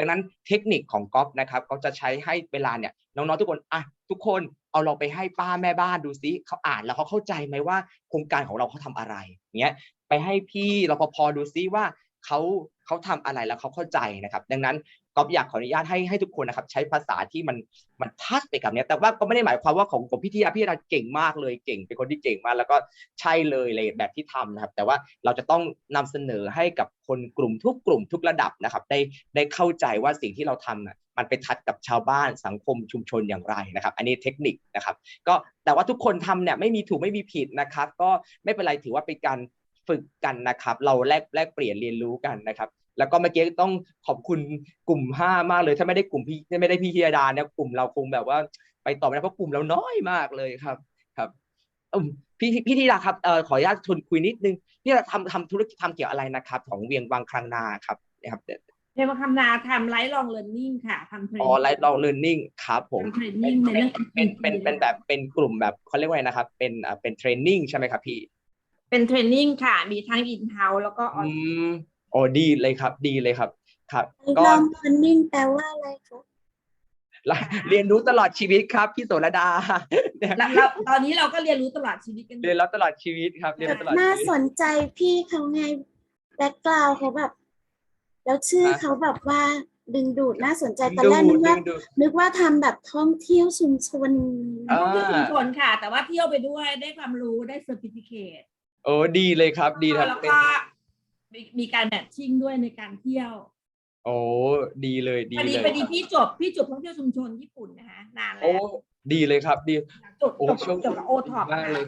ดังนั้นเทคนิคของก๊อฟนะครับก็จะใช้ให้เวลาเนี่ยน้องๆทุกคนอะทุกคนเอาเราไปให้ป้าแม่บ้านดูซิเขาอ่านแล้วเขาเข้าใจไหมว่าโครงการของเราเขาทำอะไรเงี้ยไปให้พี่รปภดูซิว่าเขาเขาทำอะไรแล้วเขาเข้าใจนะครับ ดังนั้น ก๊อยากขออนุญาตให้ให้ทุกคนนะครับใช้ภาษาที่มันมันทัชไปกับเนี้ยแต่ว่าก็ไม่ได้หมายความว่าของของพี่ทีพี่ดาเก่งมากเลยเก่งเป็นคนที่เก่งมากแล้วก็ใช่เลยเลยแบบที่ทำนะครับ แต่ว่าเราจะต้องนำเสนอให้กับคนกลุ่มทุกกลุ่มทุกระดับนะครับ ได้ได้เข้าใจว่าสิ่งที่เราทำน่ะมันไปทัดกับชาวบ้านสังคมชุมชนอย่างไรนะครับ อันนี้เทคนิคนะครับ ก็แต่ว่าทุกคนทำเนี่ยไม่มีถูกไม่มีผิดนะครับ ก็ไม่เป็นไรถือว่าเป็นการฝึกกันนะครับ เราแลกแลกเปลี่ยนเรียนรู้กันนะครับ แล้วก็เมื่อกี้ต้องขอบคุณกลุ่มห้ามากเลย ถ้าไม่ได้กลุ่มพี่ไม่ได้พี่ธีรดาเนี่ยกลุ่มเราคงแบบว่า ไปต่อไม่ได้เพราะกลุ่มเราน้อยมากเลยครับ ครับอืมพี่พี่ธีรดาครับเอ่อขออนุญาตชวนคุยนิดนึงพี่ธีรดาทำทำธุรกิจทำเกี่ยวอะไรนะครับ ของเวียงวังคลังนาครับนะครับเทวคำนาทำไลฟ์ลองเรียนนิ่งค่ะทำเทรนอ๋อไลฟ์ลองเรียนนิ่งครับผมทำเทรนนิ่งในเรื่องเป็นเป็นเป็นแบบเป็นกลุ่มแบบเขาเรียกว่าไงนะครับ เป็นอ่าเป็นเทรนนิ่งใช่ไหมครับพี่ เป็นเทรนนิ่งค่ะ มีทั้งอินเฮ้าแล้วก็อออืนม โอ้ดีเลยครับ ดีเลยครับ ครับไลก็ฟ์ลองเรียนนิ่งแปลว่าอะไรคะเรียนรู้ตลอดชีวิตครับพี่โสระดาแล้วแล้วตอนนี้เราก็เรียนรู้ตลอดชีวิตกันอยู่ เรียนรู้ตลอดชีวิตครับ เรียนรู้ตลอดน่าชีวิตสนใจพี่เขาไงแบ็กกราวเขาแบบ แล้วชื่อฮะเขาแบบว่าดึงดูดน่าสนใจตอนแรกนึกว่าดึงดูดนึกว่าทำแบบท่องเที่ยวชุมชน อ่า ท่องเที่ยวชุมชนค่ะ แต่ว่าเที่ยวไปด้วยได้ความรู้ได้เซอร์ติฟิเคตโอ้ดีเลยครับ ดีครับแล้วเป็น ก็ มีมีการแมทชิ่งด้วยในการเที่ยวโอ้ดีเลยดีพอดีเลยพอดีครับพี่จบพี่จบท่องเที่ยวชุมชนญี่ปุ่นนะคะนานแล้โอ้วดีเลยครับ ดี จบโอ้จบช่วงจบกับโอท็อปมากเลย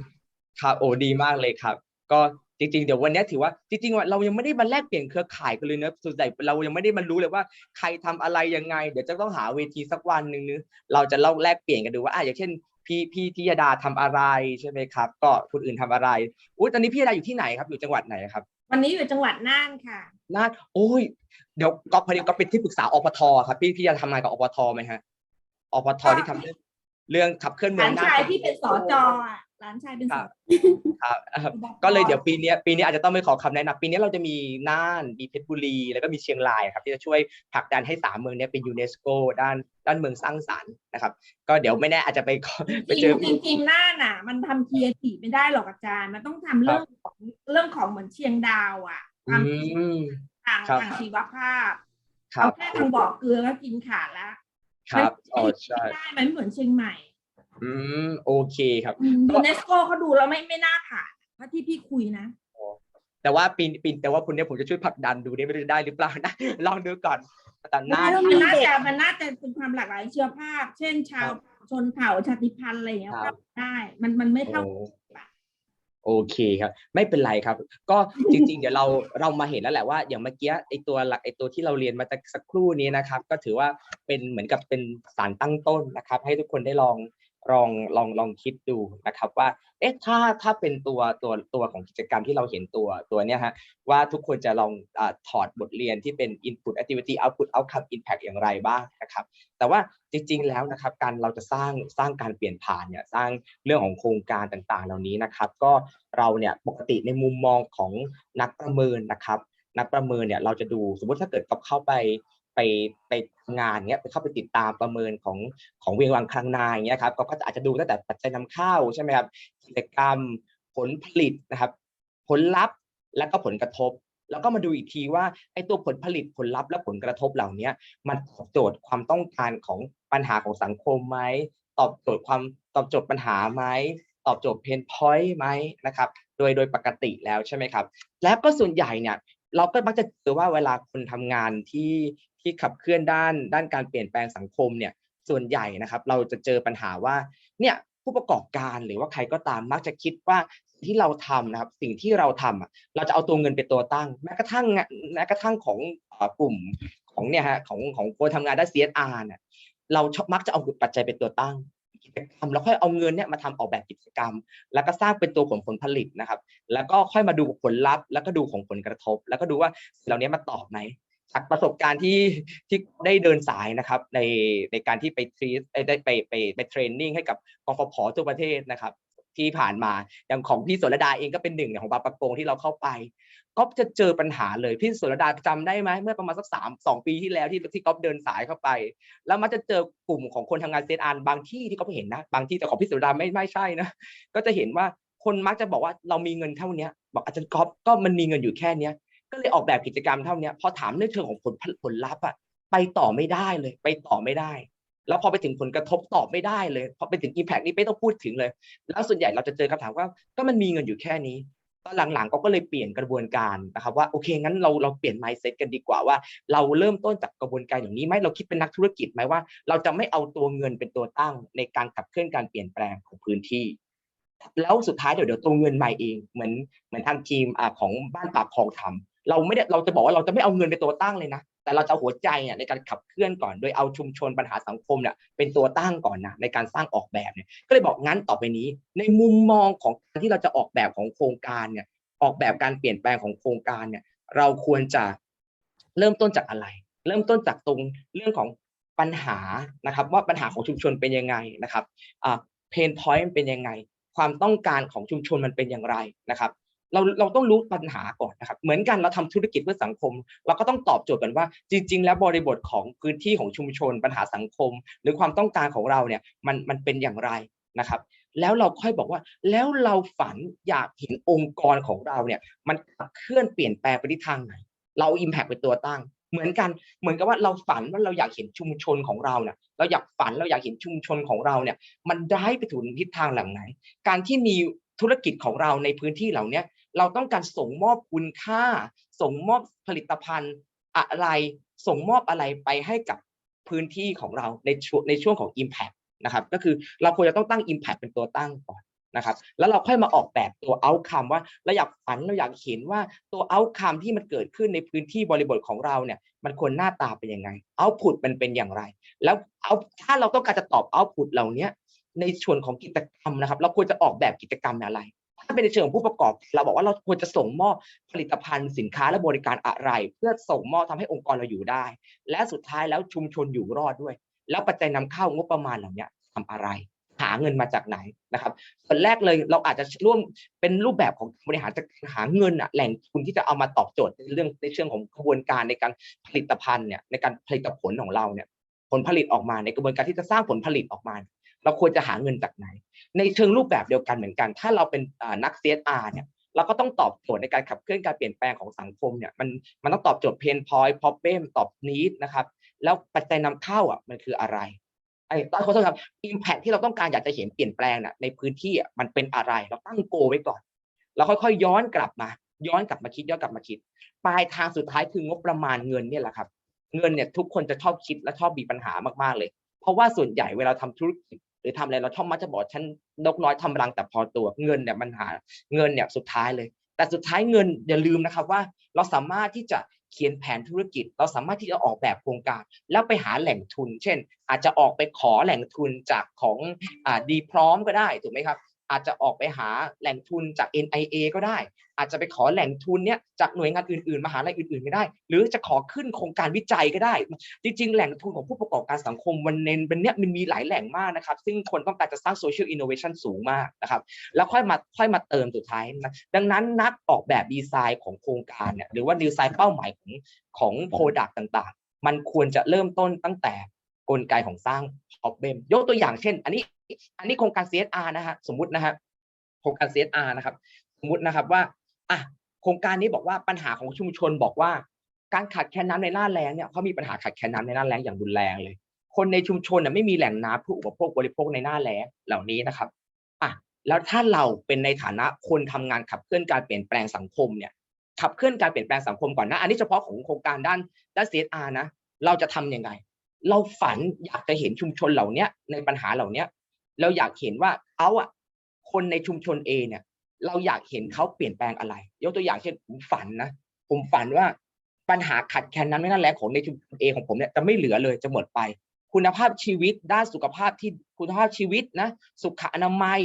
ครับโอ้ดีมากเลยครับ ก็จริงๆเดี๋ยววันนี้ถือว่าจริงๆว่าเรายังไม่ได้มาแลกเปลี่ยนเครือข่ายกันเลยนะส่วนใหญ่เรายังไม่ได้มารู้เลยว่าใครทำอะไรยังไง เดี๋ยวจะต้องหาเวทีสักวันหนึ่งนึเราจะเล่าแลกเปลี่ยนกันดูว่าอะอย่างเช่น พี่พี่ธิยดาทำอะไรใช่ไหมครับ ก็คนอื่นทำอะไรอุ้ยตอนนี้พี่ธิยดาอยู่ที่ไหนครับอยู่จังหวัดไหนครับ วันนี้อยู่จังหวัดน่านค่ะน่านโอ้ย เดี๋ยวก็พอดีก็เป็นที่ปรึกษาอปทครับ พี่พี่จะทำงานกับอปทไหมฮะอปทที่ทำเรื่องเรื่องขับเคลื่อนหเมือลางนน่าชายนที่เป็นสจอะหลานชายเป็นสครับจครับครับก็เลยเดี๋ยวปีเนี้ยปีนี้อาจจะต้องไปขอคำแนะนำปีนี้เราจะมีน่านมีเพชรบุรี แล้วก็มีเชียงรายครับ ที่จะช่วยผลักดันให้สามเมืองเนี้ยเป็นยูเนสโกด้านด้านเมืองสร้างสรรค์นะครับ ก็เดี๋ยวไม่แน่อาจจะไปขอไปจเจริองจริงจริงๆหน้าน่ะ มันทำเคียร์ทีไม่ได้หรอกอาจารย์ มันต้องทำเรื่องของ เรื่องของเหมือนเชียงดาวอะคอืวามมทางครับทางชีวภาพครัเอาบแค่ทางบ่อเกลือก็กินขาดแล้วครับอ๋อใช่ไม่ได้มันไม่เหมือนเชียงใหม่ อืมโอเคครับยูเนสโกเขาดูแล้วไม่ไม่น่าขาดเพราะที่พี่คุยนะแต่ว่าปีปีแต่ว่าคุณเนี่ยผมจะช่วยผลักดันดูนี่ไม่รู้จะได้หรือเปล่านะลองดูก่อนแต่น่าแล้วมันมีน่าเด็กจะมันน่าจะเป็นความหลากหลายเชื้อภาพ เช่นชาวชนเผ่าชาติพันธุ์อะไรอย่างเงี้ยครับเข้าได้ มันมันไม่เท่า โอเคครับ ไม่เป็นไรครับ ก็จริง ๆ เดี๋ยวเราเรามาเห็นแล้วแหละว่า อย่างเมื่อกี้ไอตัวหลักไอตัวที่เราเรียนมาสักครู่นี้นะครับ ก็ถือว่าเป็นเหมือนกับเป็นสารตั้งต้นนะครับ ให้ทุกคนได้ลอง ลองลองลองคิดดูนะครับว่าเอ๊ะถ้าถ้าเป็นตัวตัวตัวของกิจกรรมที่เราเห็นตัวตัวเนี้ยฮะว่าทุกคนจะลองอถอดบทเรียนที่เป็น input activity output outcome impact อย่างไรบ้างนะครับแต่ว่าจริงๆแล้วนะครับการเราจะสร้างสร้างการเปลี่ยนผ่านเนี่ยสร้างเรื่องของโครงการต่างๆ เหล่านี้นะครับ ก็เราเนี่ยปกติในมุมมองของนักประเมินนะครับนักประเมินเนี่ยเราจะดูสมมติถ้าเกิดกับเข้าไป ไปไปทำงานเงี้ยไปเข้าไปติดตามประเมินของของเวียงวังคลังนาอย่างเงี้ยครับก็จะอาจจะดูตั้งแต่ปัจจัยนำเข้าใช่ไหมครับกิจกรรมผลผลิตนะครับ ผลลัพธ์และก็ผลกระทบ แล้วก็มาดูอีกทีว่าไอ้ตัวผลผลิตผลลัพธ์และผลกระทบเหล่านี้มันตอบโจทย์ความต้องการของปัญหาของสังคมไหมตอบโจทย์ความตอบโจทย์ปัญหาไหมตอบโจทย์เพนพอยต์ไหมนะครับ โดยโดยปกติแล้วใช่ไหมครับ แล้วก็ส่วนใหญ่เนี่ยเราก็มักจะเจอว่าเวลาคนทำงานที่ ที่ขับเคลื่อนด้านด้านการเปลี่ยนแปลงสังคมเนี่ยส่วนใหญ่นะครับเราจะเจอปัญหาว่าเนี่ยผู้ประกอบการหรือว่าใครก็ตามมักจะคิดว่าที่เราทำนะครับสิ่งที่เราทำอะเราจะเอาตัวเงินเป็นตัวตั้ง แม้กระทั่งแม้กระทั่งของกลุ่มของเนี่ยฮะของของคนทำงานด้าน CSR เนี่ยเรามักจะเอาปัจจัยเป็นตัวตั้งกิจกรรมแล้วค่อยเอาเงินเนี่ยมาทำออกแบบกิจกรรม แล้วก็สร้างเป็นตัวผลผลผลิตนะครับ แล้วก็ค่อยมาดูผลลัพธ์แล้วก็ดูของผลกระทบ แล้วก็ดูว่าสิ่งเหล่านี้มาตอบไหม จากประสบการณ์ที่ที่ได้เดินสายนะครับ ในในการที่ไปทรีได้ไปไปไปเทรนนิ่งให้กับกฟผทั่วประเทศนะครับ ที่ผ่านมาอย่างของพี่สรดาเองก็เป็นหนึ่งของบาประกงที่เราเข้าไปก็จะเจอปัญหาเลยพี่สรดาจำได้ไหมเมื่อประมาณสักสามสองปีที่แล้วที่ที่ก๊อฟเดินสายเข้าไป แล้วมันจะเจอกลุ่มของคนทำงานเซตอานบางที่ที่เขาไปเห็นนะ บางที่แต่ของพี่สรดาไม่ไม่ใช่นะก็จะเห็นว่าคนมักจะบอกว่าเรามีเงินเท่านี้บอกอาจารย์ก๊อฟก็มันมีเงินอยู่แค่เนี้ย ก็เลยออกแบบกิจกรรมเท่านี้พอถามในเชิงของผลผลลัพธ์อะไปต่อไม่ได้เลย ไปต่อไม่ได้ แล้วพอไปถึงผลกระทบตอบไม่ได้เลยพอไปถึง Impact นี่ไม่ต้องพูดถึงเลย แล้วส่วนใหญ่เราจะเจอคำถามว่าก็มันมีเงินอยู่แค่นี้ตอนหลังๆก็ก็เลยเปลี่ยนกระบวนการนะครับว่าโอเคงั้นเราเราเปลี่ยน mindset กันดีกว่าว่า เราเริ่มต้นจากกระบวนการอย่างนี้ไหมเราคิดเป็นนักธุรกิจไหมว่า เราจะไม่เอาตัวเงินเป็นตัวตั้ง ในการขับเคลื่อนการเปลี่ยนแปลงของพื้นที่ แล้วสุดท้ายเดี๋ยวเดี๋ยวตัวเงินมาเองเหมือนเหมือนทางทีมอาของบ้านปากคลองทำ เราไม่ได้เราจะบอกว่าเราจะไม่เอาเงินเป็นตัวตั้งเลยนะแต่เราจะหัวใจเนี่ยในการขับเคลื่อนก่อน โดยเอาชุมชนปัญหาสังคมเนี่ยเป็นตัวตั้งก่อนนะในการสร้างออกแบบเนี่ยก็เลยบอกงั้นต่อไปนี้ ในมุมมองของการที่เราจะออกแบบของโครงการเนี่ยออกแบบการเปลี่ยนแปลงของโครงการเนี่ยเราควรจะเริ่มต้นจากอะไร เริ่มต้นจากตรงเรื่องของปัญหานะครับ ว่าปัญหาของชุมชนเป็นยังไงนะครับเพนพอยต์เป็นยังไง ความต้องการของชุมชนมันเป็นอย่างไรนะครับ เราเราต้องรู้ปัญหาก่อนนะครับเหมือนกันเราทำธุรกิจเพื่อสังคม เราก็ต้องตอบโจทย์กันว่า จริง ๆ แล้วบริบทของพื้นที่ของชุมชน ปัญหาสังคม หรือความต้องการของเราเนี่ยมันมันเป็นอย่างไรนะครับ แล้วเราค่อยบอกว่า แล้วเราฝันอยากเห็นองค์กรของเราเนี่ยมันเคลื่อนเปลี่ยนแปลงไปทิศทางไหน เราอิมแพกเป็นตัวตั้งเหมือนกันเหมือนกับว่าเราฝันว่าเราอยากเห็นชุมชนของเราเนี่ยเราอยากฝันเราอยากเห็นชุมชนของเราเนี่ยมันได้ไปถึงทิศทางหลังไหน การที่มีธุรกิจของเราในพื้นที่เหล่านี้ เราต้องการส่งมอบคุณค่า ส่งมอบผลิตภัณฑ์อะไร ส่งมอบอะไรไปให้กับพื้นที่ของเราในช่วงในช่วงของ Impact นะครับก็คือเราควรจะต้องตั้ง Impact เป็นตัวตั้งก่อนนะครับแล้วเราค่อยมาออกแบบตัว outcome ว่าเราอยากฝันเราอยากเห็นว่าตัว outcome ที่มันเกิดขึ้นในพื้นที่บริบทของเราเนี่ยมันควรหน้าตาเป็นยังไง output มันเป็นอย่างไร แล้วเอาถ้าเราต้องการจะตอบ output เหล่านี้ในส่วนของกิจกรรมนะครับ เราควรจะออกแบบกิจกรรมอะไร เป็นในเชิงของผู้ประกอบ เราบอกว่าเราควรจะส่งมอบผลิตภัณฑ์สินค้าและบริการอะไร เพื่อส่งมอบทำให้องค์กรเราอยู่ได้ และสุดท้ายแล้วชุมชนอยู่รอดด้วย แล้วปัจจัยนำเข้างบประมาณเหล่านี้ทำอะไร หาเงินมาจากไหนนะครับส่วนแรกเลยเราอาจจะร่วมเป็นรูปแบบของบริหารจัดการหาเงินอะแหล่งทุนที่จะเอามาตอบโจทย์ในเรื่องในเชิงของกระบวนการในการผลิตภัณฑ์เนี่ยในการผลิตผลของเราเนี่ยผลผลิตออกมาในกระบวนการที่จะสร้างผลผลิตออกมา เราควรจะหาเงินจากไหน ในเชิงรูปแบบเดียวกันเหมือนกัน ถ้าเราเป็นนัก CSR เนี่ยเราก็ต้องตอบโจทย์ในการขับเคลื่อนการเปลี่ยนแปลงของสังคมเนี่ยมันมันต้องตอบโจทย์เพนพอยต์พอเปมตอบนีดนะครับแล้วปัจจัยนำเข้าอะมันคืออะไรไอ้ตอนขอโทษครับอิมแพคที่เราต้องการอยากจะเห็นเปลี่ยนแปลงน่ะในพื้นที่อะมันเป็นอะไรเราตั้งโกไว้ก่อนเราค่อยๆ ย้อนกลับมา ย้อนกลับมาคิดย้อนกลับมาคิด ปลายทางสุดท้ายคืองบประมาณเงินเนี่ยแหละครับ เงินเนี่ยทุกคนจะชอบคิดและชอบมีปัญหามากๆเลย เพราะว่าส่วนใหญ่เวลาทำธุรกิจ หรือทำอะไรเราชอบมักจะบอกฉันนกน้อยทำรังแต่พอตัวเงินเนี่ยมันหาเงินเนี่ยสุดท้ายเลย แต่สุดท้ายเงินอย่าลืมนะครับว่า เราสามารถที่จะเขียนแผนธุรกิจ เราสามารถที่จะออกแบบโครงการ แล้วไปหาแหล่งทุน เช่น อาจจะออกไปขอแหล่งทุนจากของอ่าดีพร้อมก็ได้ถูกไหมครับ อาจจะออกไปหาแหล่งทุนจาก NIA ก็ได้ อาจจะไปขอแหล่งทุนเนี้ยจากหน่วยงานอื่นๆมหาลัยอื่นๆก็ได้ หรือจะขอขึ้นโครงการวิจัยก็ได้ จริงๆ แหล่งทุนของผู้ประกอบการสังคมวันเน้นเป็นเนี้ยมันมีหลายแหล่งมากนะครับ ซึ่งคนต้องการจะสร้างโซเชียลอินโนเวชันสูงมากนะครับ แล้วค่อยมาค่อยมาเติมสุดท้ายนะดังนั้นนักออกแบบดีไซน์ของโครงการเนี่ยหรือว่าดีไซน์เป้าหมายของของโปรดักต์ต่างๆ มันควรจะเริ่มต้นตั้งแต่กลไกของสร้าง problem ยกตัวอย่างเช่น อันนี้ อันนี้โครงการ CSR นะฮะสมมุตินะฮะโครงการ CSR นะครับ สมมุตินะครับว่าอะโครงการนี้บอกว่าปัญหาของชุมชนบอกว่า การขาดแคลนน้ำในหน้าแล้งเนี่ยเขามีปัญหาขาดแคลนน้ำในหน้าแล้งอย่างรุนแรงเลย คนในชุมชนน่ะไม่มีแหล่งน้ำเพื่ออุปโภคบริโภคในหน้าแล้งเหล่านี้นะครับอะแล้วถ้าเราเป็นในฐานะคนทำงานขับเคลื่อนการเปลี่ยนแปลงสังคมเนี่ยขับเคลื่อนการเปลี่ยนแปลงสังคมก่อนนะ อันนี้เฉพาะของโครงการด้านด้าน CSR นะ เราจะทำยังไง เราฝันอยากจะเห็นชุมชนเหล่านี้ในปัญหาเหล่านี้ เราอยากเห็นว่าเขาอะคนในชุมชนเอเนี่ย เราอยากเห็นเขาเปลี่ยนแปลงอะไร ยกตัวอย่างเช่นผมฝันนะผมฝันว่าปัญหาขัดแคลนน้ำไม่น่าแล้งของในชุมชนเอของผมเนี่ยจะไม่เหลือเลยจะหมดไป คุณภาพชีวิตด้านสุขภาพที่คุณภาพชีวิตนะ สุขอนามัย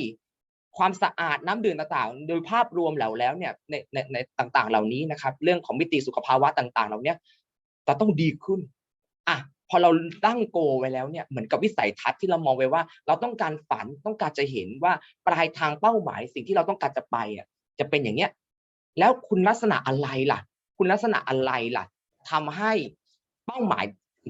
ความสะอาดน้ำดื่มต่างๆ โดยภาพรวมแล้วแล้วเนี่ยในในในต่างๆ เหล่านี้นะครับ เรื่องของมิติสุขภาวะต่าง ๆ เหล่านี้จะต้องดีขึ้นอะ พอเราตั้งโกไว้แล้วเนี่ยเหมือนกับวิสัยทัศน์ที่เรามองไว้ว่า เราต้องการฝันต้องการจะเห็นว่าปลายทางเป้าหมายสิ่งที่เราต้องการจะไปอะจะเป็นอย่างเนี้ยแล้วคุณลักษณะอะไรล่ะ คุณลักษณะอะไรล่ะทำให้เป้าหมาย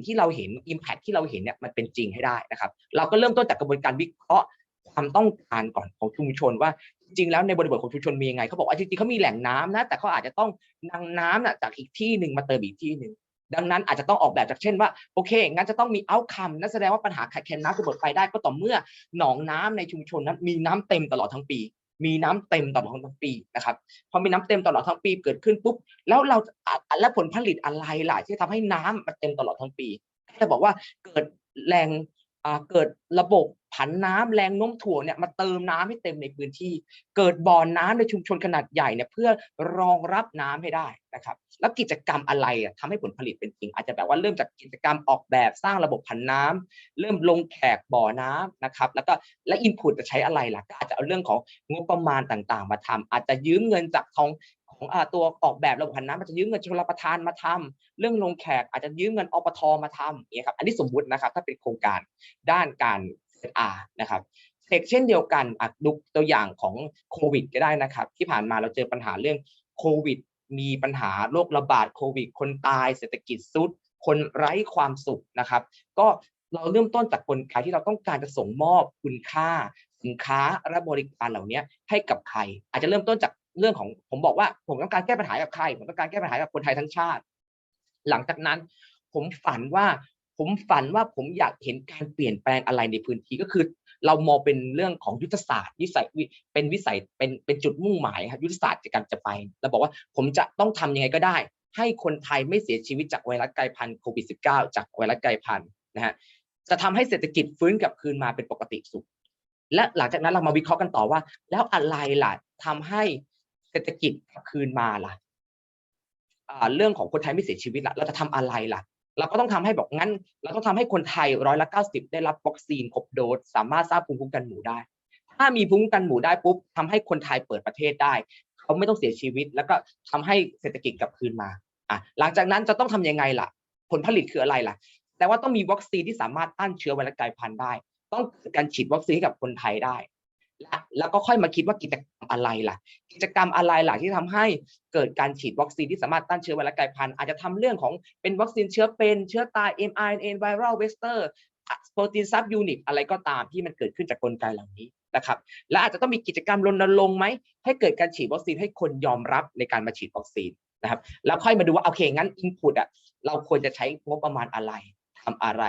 ที่เราเห็น Impact ที่เราเห็นเนี่ยมันเป็นจริงให้ได้นะครับ เราก็เริ่มต้นจากกระบวนการวิเคราะห์ความต้องการก่อนของชุมชนว่าจริงแล้วในบริบทของชุมชนมียังไงเขาบอกว่าจริงๆเขามีแหล่งน้ำนะแต่เขาอาจจะต้องนำน้ำน่ะจากอีกที่หนึ่งมาเติมอีกที่หนึ่ง ดังนั้นอาจจะต้องออกแบบจากเช่นว่าโอเคงั้นจะต้องมีเอาคัมนั่นแสดงว่าปัญหาขาดแคลนน้ำจะหมดไปได้ก็ต่อเมื่อหนองน้ำในชุมชนนั้นมีน้ำเต็มตลอดทั้งปี มีน้ำเต็มตลอดทั้งปีนะครับพอมีน้ำเต็มตลอดทั้งปีเกิดขึ้นปุ๊บแล้วเราแล้วผลผลิตอะไรล่ะที่ทำให้น้ำมันเต็มตลอดทั้งปีจะบอกว่าเกิดแรงอ่าเกิดระบบ ผันน้ำแรงโน้มถ่วงเนี่ยมาเติมน้ำให้เต็มในพื้นที่ เกิดบ่อน้ำในชุมชนขนาดใหญ่เนี่ยเพื่อรองรับน้ำให้ได้นะครับ แล้วกิจกรรมอะไรอะทำให้ผลผลิตเป็นจริง อาจจะแบบว่าเริ่มจากกิจกรรมออกแบบสร้างระบบผันน้ำเริ่มลงแขกบ่อน้ำนะครับ แล้วก็และอินพุตจะใช้อะไรล่ะก็อาจจะเอาเรื่องของงบประมาณต่างๆ มาทำอาจจะยืมเงินจากทองของตัวออกแบบระบบผันน้ำอาจจะยืมเงินชลประทานมาทำเรื่องลงแขกอาจจะยืมเงินอปทมาทำอย่างเงี้ยครับอันนี้สมมุตินะครับถ้าเป็นโครงการด้านการ SR นะครับเทคเช่นเดียวกันอะดูตัวอย่างของโควิดก็ได้นะครับ ที่ผ่านมาเราเจอปัญหาเรื่องโควิด มีปัญหาโรคระบาดโควิด คนตายเศรษฐกิจซุดคนไร้ความสุขนะครับ ก็เราเริ่มต้นจากกลไกที่เราต้องการจะส่งมอบคุณค่า สินค้าและบริการเหล่านี้ให้กับใคร อาจจะเริ่มต้นจากเรื่องของผมบอกว่าผมต้องการแก้ปัญหากับใครผมต้องการแก้ปัญหากับคนไทยทั้งชาติ หลังจากนั้น ผมฝันว่า ผมฝันว่าผมอยากเห็นการเปลี่ยนแปลงอะไรในพื้นที่ก็คือ เรามองเป็นเรื่องของยุทธศาสตร์วิสัยวิเป็นวิสัยเป็นเป็นจุดมุ่งหมายครับยุทธศาสตร์ในการจะไปเราบอกว่าผมจะต้องทำยังไงก็ได้ ให้คนไทยไม่เสียชีวิตจากไวรัสกลายพันธุ์โควิด -19 จากไวรัสกลายพันธุ์นะฮะจะทำให้เศรษฐกิจฟื้นกลับคืนมาเป็นปกติสุข และหลังจากนั้นเรามาวิเคราะห์กันต่อว่า แล้วอะไรล่ะทำให้เศรษฐกิจกลับคืนมาล่ะเรื่องของคนไทยไม่เสียชีวิตล่ะเราจะทำอะไรล่ะ เราก็ต้องทำให้บอกงั้น เราต้องทำให้คนไทยร้อยละเก้าสิบได้รับวัคซีนครบโดสสามารถสร้างภูมิคุ้มกันหมู่ได้ ถ้ามีภูมิคุ้มกันหมู่ได้ปุ๊บทำให้คนไทยเปิดประเทศได้ เขาไม่ต้องเสียชีวิต แล้วก็ทำให้เศรษฐกิจกลับคืนมาอะหลังจากนั้นจะต้องทำยังไงล่ะ ผลผลิตคืออะไรล่ะ แต่ว่าต้องมีวัคซีนที่สามารถต้านเชื้อไวรัสกลายพันธุ์ได้ ต้องการฉีดวัคซีนให้กับคนไทยได้ แล้วก็ค่อยมาคิดว่ากิจกรรมอะไรล่ะ กิจกรรมอะไรล่ะที่ทำให้เกิดการฉีดวัคซีนที่สามารถต้านเชื้อไวรัสกลายพันธุ์อาจจะทำเรื่องของเป็นวัคซีนเชื้อเป็นเชื้อตาย mRNA viral vector โปรตีนซับยูนิตอะไรก็ตามที่มันเกิดขึ้นจากกลไกเหล่านี้นะครับ และอาจจะต้องมีกิจกรรมรณรงค์ไหมให้เกิดการฉีดวัคซีนให้คนยอมรับในการมาฉีดวัคซีนนะครับ แล้วค่อยมาดูว่าโอเคงั้น input อะเราควรจะใช้งบประมาณอะไรทำอะไร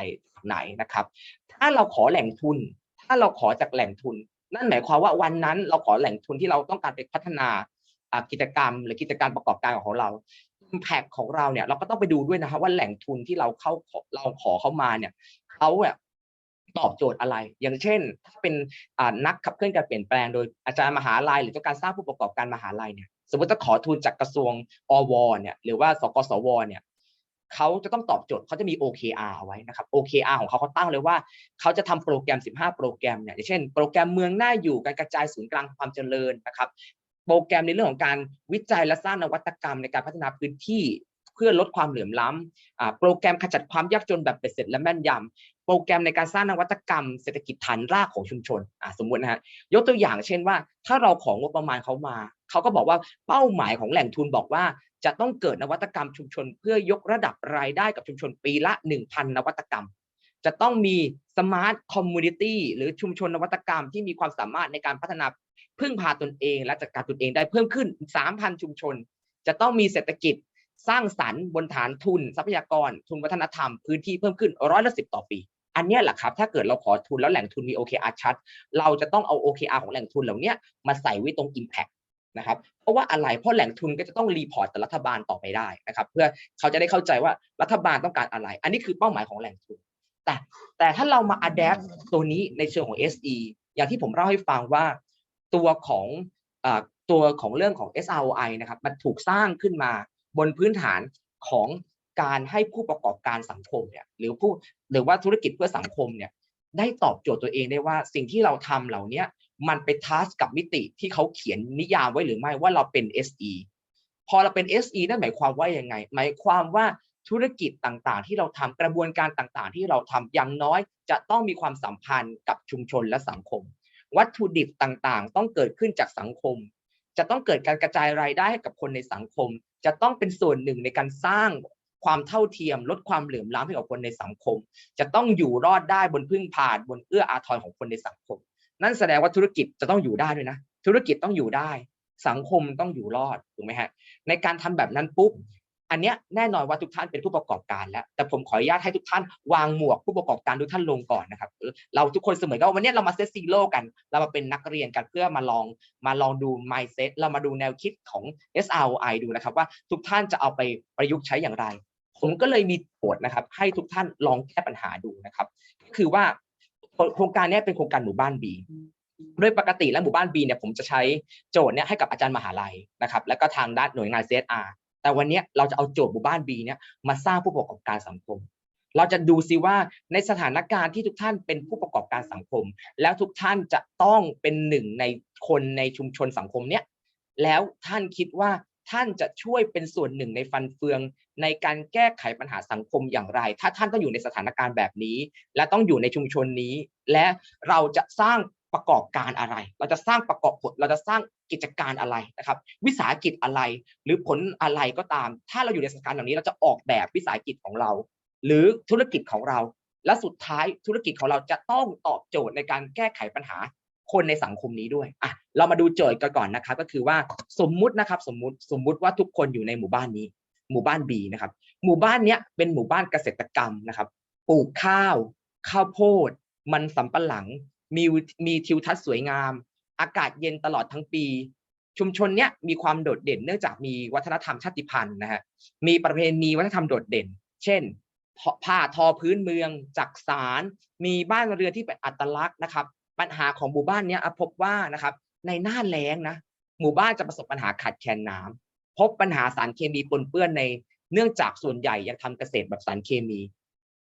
ไหนนะครับ ถ้าเราขอแหล่งทุน ถ้าเราขอจากแหล่งทุน นั่นหมายความว่าวันนั้นเราขอแหล่งทุนที่เราต้องการไปพัฒนากิจกรรม หรือกิจการประกอบการของเรา impact ของเราเนี่ยเราก็ต้องไปดูด้วยนะครับว่าแหล่งทุนที่เราเข้าเราขอเข้ามาเนี่ยเขาเนี่ยตอบโจทย์อะไร อย่างเช่น ถ้าเป็นนักขับเคลื่อนการเปลี่ยนแปลงโดยอาจารย์มหาลัย หรือต้องการสร้างผู้ประกอบการมหาลัยเนี่ยสมมติจะขอทุนจากกระทรวงอวเนี่ยหรือว่าสกสวเนี่ย เขาจะต้องตอบโจทย์เขาจะมี OKR เอาไว้นะครับ OKR ของเขาเขาตั้งเลยว่า เขาจะทำโปรแกรม 15 โปรแกรมเนี่ยอย่างเช่น โปรแกรมเมืองหน้าอยู่การกระจายศูนย์กลางความเจริญนะครับโปรแกรมในเรื่องของการวิจัยและสร้างนวัตกรรมในการพัฒนาพื้นที่ เพื่อลดความเหลื่อมล้ำโปรแกรมขจัดความยากจนแบบเป็ดเสร็จและแม่นยำ โปรแกรมในการสร้างนวัตกรรมเศรษฐกิจฐานรากของชุมชนอ่าสมมตินะฮะยกตัวอย่างเช่นว่า ถ้าเราของงบประมาณเขามา เขาก็บอกว่าเป้าหมายของแหล่งทุนบอกว่า จะต้องเกิดนวัตกรรมชุมชน เพื่อยกระดับรายได้กับชุมชนปีละ 1,000 นวัตกรรม จะต้องมีสมาร์ทคอมมูนิตี้หรือชุมชนนวัตกรรมที่มีความสามารถในการพัฒนาพึ่งพาตนเอง และจัดการตนเองได้เพิ่มขึ้น 3,000 ชุมชน จะต้องมีเศรษฐกิจสร้างสรรค์บนฐานทุนทรัพยากร ทุนวัฒนธรรมพื้นที่เพิ่มขึ้นร้อยละสิต่อปี อันนี้แหละครับ ถ้าเกิดเราขอทุนแล้วแหล่งทุนมี OKR ชัด เราจะต้องเอา OKR ของแหล่งทุนเหล่านี้มาใส่ไว้ตรง Impact นะครับ เพราะว่าอะไร เพราะแหล่งทุนก็จะต้องรีพอร์ตต่อรัฐบาลต่อไปได้นะครับ เพื่อเขาจะได้เข้าใจว่ารัฐบาลต้องการอะไร อันนี้คือเป้าหมายของแหล่งทุน แต่แต่ถ้าเรามา adapt ตัวนี้ในเชิงของ SE อย่างที่ผมเล่าให้ฟังว่าตัวของอตัวของเรื่องของ SROI นะครับ มันถูกสร้างขึ้นมาบนพื้นฐานของ การให้ผู้ประกอบการสังคมเนี่ยหรือผู้หรือว่าธุรกิจเพื่อสังคมเนี่ยได้ตอบโจทย์ตัวเองได้ว่าสิ่งที่เราทำเหล่านี้มันไปทัชกับมิติที่เขาเขียนนิยามไว้หรือไม่ว่าเราเป็น SE พอเราเป็น SE นั่นหมายความว่ายังไง หมายความว่าธุรกิจต่างๆ ที่เราทำกระบวนการต่างๆ ที่เราทำอย่างน้อยจะต้องมีความสัมพันธ์กับชุมชนและสังคม วัตถุดิบต่างๆ ต้องเกิดขึ้นจากสังคม จะต้องเกิดการกระจายรายได้ให้กับคนในสังคม จะต้องเป็นส่วนหนึ่งในการสร้าง ความเท่าเทียม ลดความเหลื่อมล้ำให้กับคนในสังคม จะต้องอยู่รอดได้บนพึ่งพาบนเอื้ออาทรของคนในสังคม นั่นแสดงว่าธุรกิจจะต้องอยู่ได้ด้วยนะ ธุรกิจต้องอยู่ได้ สังคมต้องอยู่รอดถูกไหมฮะในการทำแบบนั้นปุ๊บอันเนี้ยแน่นอนว่าทุกท่านเป็นผู้ประกอบการแล้ว แต่ผมขออนุญาตให้ทุกท่านวางหมวกผู้ประกอบการทุกท่านลงก่อนนะครับ เราทุกคนเสมอกันว่าวันนี้เรามาเซตซีโร่กัน เรามาเป็นนักเรียนกันเพื่อมาลองมาลองดู mindset เรามาดูแนวคิดของ SROI ดูนะครับว่าทุกท่านจะเอาไปประยุกต์ใช้อย่างไร ผมก็เลยมีโจทย์นะครับ ให้ทุกท่านลองแก้ปัญหาดูนะครับ ก็คือว่าโครงการนี้เป็นโครงการหมู่บ้าน B โดยปกติแล้วหมู่บ้าน B เนี่ยผมจะใช้โจทย์เนี่ยให้กับอาจารย์มหาลัยนะครับ แล้วก็ทางด้านหน่วยงาน CSR แต่วันนี้เราจะเอาโจทย์หมู่บ้าน B เนี่ยมาสร้างผู้ประกอบการสังคม เราจะดูซิว่าในสถานการณ์ที่ทุกท่านเป็นผู้ประกอบการสังคม แล้วทุกท่านจะต้องเป็นหนึ่งในคนในชุมชนสังคมเนี้ยแล้วท่านคิดว่า ท่านจะช่วยเป็นส่วนหนึ่งในฟันเฟืองในการแก้ไขปัญหาสังคมอย่างไร ถ้าท่านต้องอยู่ในสถานการณ์แบบนี้ และต้องอยู่ในชุมชนนี้ และเราจะสร้างประกอบการอะไร เราจะสร้างประกอบผล เราจะสร้างกิจการอะไรนะครับ วิสาหกิจอะไร หรือผลอะไรก็ตาม ถ้าเราอยู่ในสถานการณ์แบบนี้ เราจะออกแบบวิสาหกิจของเรา หรือธุรกิจของเรา และสุดท้ายธุรกิจของเราจะต้องตอบโจทย์ในการแก้ไขปัญหา คนในสังคมนี้ด้วยอะเรามาดูโจทย์กันก่อนนะครับก็คือว่าสมมุตินะครับสมมุติสมมุติว่าทุกคนอยู่ในหมู่บ้านนี้ หมู่บ้าน B นะครับ หมู่บ้านเนี้ยเป็นหมู่บ้านเกษตรกรรมนะครับ ปลูกข้าว ข้าวโพด มันสำปะหลัง มีมีทิวทัศน์สวยงาม อากาศเย็นตลอดทั้งปี ชุมชนเนี้ยมีความโดดเด่นเนื่องจากมีวัฒนธรรมชาติพันธุ์นะฮะมีประเพณีวัฒนธรรมโดดเด่น เช่นผ้าทอพื้นเมืองจักสารมีบ้านเรือนที่เป็นอัตลักษณ์นะครับ ปัญหาของหมู่บ้านเนี้ยพบว่านะครับ ในหน้าแล้งนะหมู่บ้านจะประสบปัญหาขาดแคลนน้ำพบปัญหาสารเคมีปนเปื้อนในเนื่องจากส่วนใหญ่ยังทำเกษตรแบบสารเคมี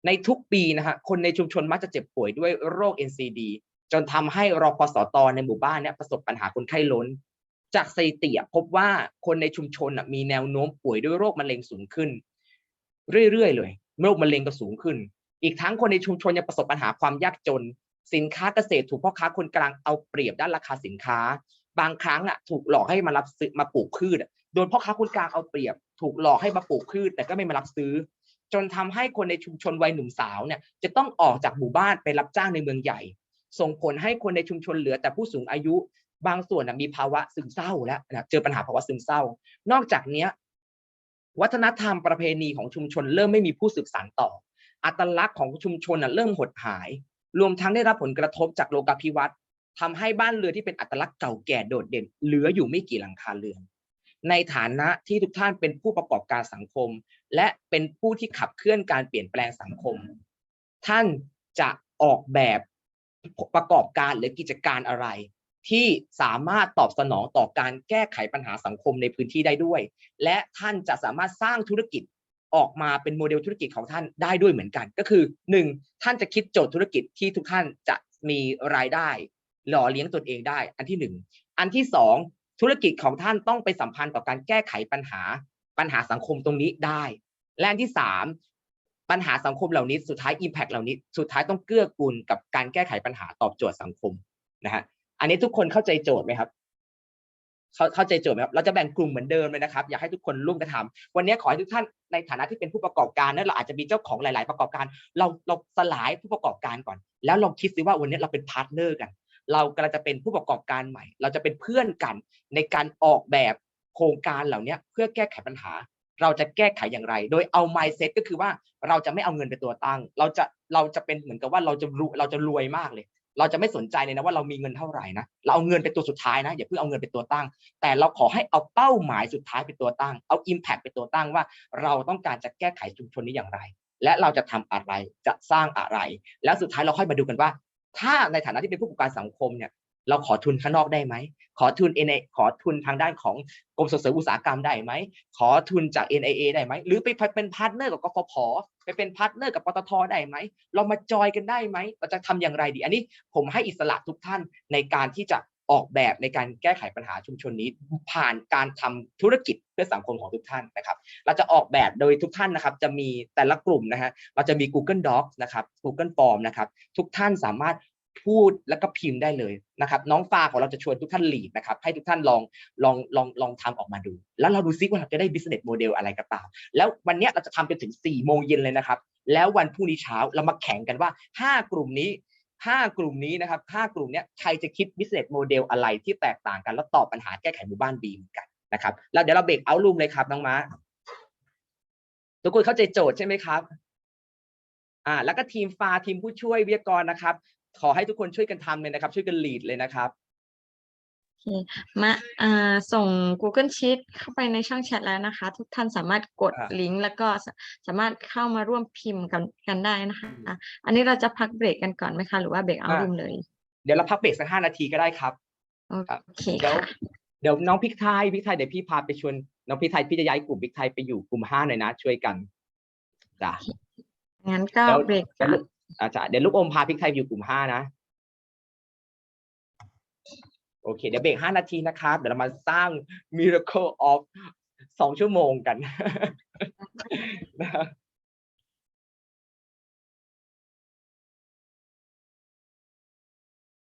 ในทุกปีนะฮะคนในชุมชนมักจะเจ็บป่วยด้วยโรค NCD จนทำให้รพสตในหมู่บ้านเนี่ยประสบปัญหาคนไข้ล้น จากสถิติพบว่าคนในชุมชนมีแนวโน้มป่วยด้วยโรคมะเร็งสูงขึ้น เรื่อยๆเลยโรคมะเร็งก็สูงขึ้น อีกทั้งคนในชุมชนยังประสบปัญหาความยากจน สินค้าเกษตรถูกพ่อค้าคนกลางเอาเปรียบด้านราคาสินค้า บางครั้งอะถูกหลอกให้มารับซื้อมาปลูกพืชโดนพ่อค้าคนกลางเอาเปรียบ ถูกหลอกให้มาปลูกพืชแต่ก็ไม่มารับซื้อ จนทำให้คนในชุมชนวัยหนุ่มสาวเนี่ยจะต้องออกจากหมู่บ้านไปรับจ้างในเมืองใหญ่ ส่งผลให้คนในชุมชนเหลือแต่ผู้สูงอายุ บางส่วนนะมีภาวะซึมเศร้าแล้วเจอปัญหาภาวะซึมเศร้า นอกจากเนี้ยวัฒนธรรมประเพณีของชุมชนเริ่มไม่มีผู้สืบสานต่อ อัตลักษณ์ของชุมชนน่ะเริ่มหดหาย รวมทั้งได้รับผลกระทบจากโลกาภิวัตน์ทำให้บ้านเรือนที่เป็นอัตลักษณ์เก่าแก่โดดเด่น เหลืออยู่ไม่กี่หลังคาเรือน ในฐานะที่ทุกท่านเป็นผู้ประกอบการสังคม และเป็นผู้ที่ขับเคลื่อนการเปลี่ยนแปลงสังคม ท่านจะออกแบบประกอบการหรือกิจการอะไร ที่สามารถตอบสนองต่อการแก้ไขปัญหาสังคมในพื้นที่ได้ด้วย และท่านจะสามารถสร้างธุรกิจ ออกมาเป็นโมเดลธุรกิจของท่านได้ด้วยเหมือนกัน ก็คือหนึ่งท่านจะคิดโจทย์ธุรกิจที่ทุกท่านจะมีรายได้ หล่อเลี้ยงตนเองได้ อันที่หนึ่งอันที่สองธุรกิจของท่านต้องไปสัมพันธ์ต่อการแก้ไขปัญหาปัญหาสังคมตรงนี้ได้ และอันที่สามปัญหาสังคมเหล่านี้สุดท้าย Impact เหล่านี้สุดท้ายต้องเกื้อกูลกับการแก้ไขปัญหาตอบโจทย์สังคมนะฮะอันนี้ทุกคนเข้าใจโจทย์ไหมครับ เข้าใจโจทย์ไหมครับ เราจะแบ่งกลุ่มเหมือนเดิมเลยนะครับ อยากให้ทุกคนร่วมกันทำวันนี้ขอให้ทุกท่านในฐานะที่เป็นผู้ประกอบการนั้นเราอาจจะมีเจ้าของหลาย ๆ ประกอบการ เราเราสลายผู้ประกอบการก่อน แล้วลองคิดซิว่าวันนี้เราเป็นพาร์ทเนอร์กัน เรากำลังจะเป็นผู้ประกอบการใหม่ เราจะเป็นเพื่อนกัน ในการออกแบบโครงการเหล่านี้เพื่อแก้ไขปัญหา เราจะแก้ไขอย่างไร โดยเอา mindset ก็คือว่าเราจะไม่เอาเงินเป็นตัวตั้ง เราจะเราจะเป็นเหมือนกับว่าเราจะรู้เราจะรวยมากเลย เราจะไม่สนใจเลยนะว่าเรามีเงินเท่าไหร่นะเราเอาเงินเป็นตัวสุดท้ายนะอย่าเพิ่งเอาเงินเป็นตัวตั้ง แต่เราขอให้เอาเป้าหมายสุดท้ายเป็นตัวตั้ง เอา impact เป็นตัวตั้งว่า เราต้องการจะแก้ไขชุมชนนี้อย่างไร และเราจะทำอะไรจะสร้างอะไร แล้วสุดท้ายเราค่อยมาดูกันว่า ถ้าในฐานะที่เป็นผู้ประกอบการสังคมเนี่ยเราขอทุนข้างนอกได้ไหม ขอทุน NA ขอทุนทางด้านของกรมส่งเสริมอุตสาหกรรมได้ไหม ขอทุนจาก NIA ได้ไหม หรือไปเป็นพาร์ทเนอร์กับกฟผ ไปเป็นพาร์ทเนอร์กับปตทได้ไหม เรามาจอยกันได้ไหม เราจะทำอย่างไรดี อันนี้ผมให้อิสระทุกท่านในการที่จะออกแบบในการแก้ไขปัญหาชุมชนนี้ ผ่านการทำธุรกิจเพื่อสังคมของทุกท่านนะครับ เราจะออกแบบโดยทุกท่านนะครับ จะมีแต่ละกลุ่มนะฮะเราจะมี Google Docs นะครับ Google Form นะครับ ทุกท่านสามารถ พูดแล้วก็พิมพ์ได้เลยนะครับ น้องฟ้าของเราจะชวนทุกท่านหลีดนะครับ ให้ทุกท่านลองลองลองลองทำออกมาดู แล้วเราดูซิว่าเราจะได้ business model อะไรก็ตามแล้ววันเนี้ยเราจะทำจนถึง4โมงเย็นเลยนะครับ แล้ววันพรุ่งนี้เช้าเรามาแข่งกันว่า 5 กลุ่มนี้ 5 กลุ่มนี้นะครับ 5 กลุ่มนี้ใครจะคิด business model อะไรที่แตกต่างกัน แล้วตอบปัญหาแก้ไขหมู่บ้านบีมกันนะครับแล้วเดี๋ยวเราเบรกเอารูมเลยครับน้องม้าทุกคนเข้าใจโจทย์ใช่ไหมครับอ่าแล้วก็ทีมฟ้าทีมผู้ช่วยวิทยากรนะครับ ขอให้ทุกคนช่วยกันทำเลยนะครับ ช่วยกันลีดเลยนะครับมาอ่าส่ง Google Sheet เข้าไปในช่องแชทแล้วนะคะ ทุกท่านสามารถกดอ่าลิงก์แล้วก็สสามารถเข้ามาร่วมพิมพ์กันกันได้นะคะ อันนี้เราจะพักเบรกกันก่อนไหมคะ หรือว่าเบรกเอาอ่ารูมเลย เดี๋ยวเราพักเบรกสักห้านาทีก็ได้ครับ โอครับเคเดี๋ยวค่ะ เดี๋ยวน้องพริกไทยพริกไทยเดี๋ยวพี่พาไปชวนน้องพริกไทยพี่จะย้ายกลุ่มพริกไทยไปอยู่กลุ่มห้าหน่อยนะช่วยกันจ้ะ งั้นก็เดี๋ยวเบรกเดี๋ยวก่ อาจารย์เดี๋ยวลูกอมพาพริกไทยไปอยู่กลุ่มห้านะ โอเค เดี๋ยวเบรกห้านาทีนะครับ เดี๋ยวเรามาสร้าง miracle of สองชั่วโมงกันนะ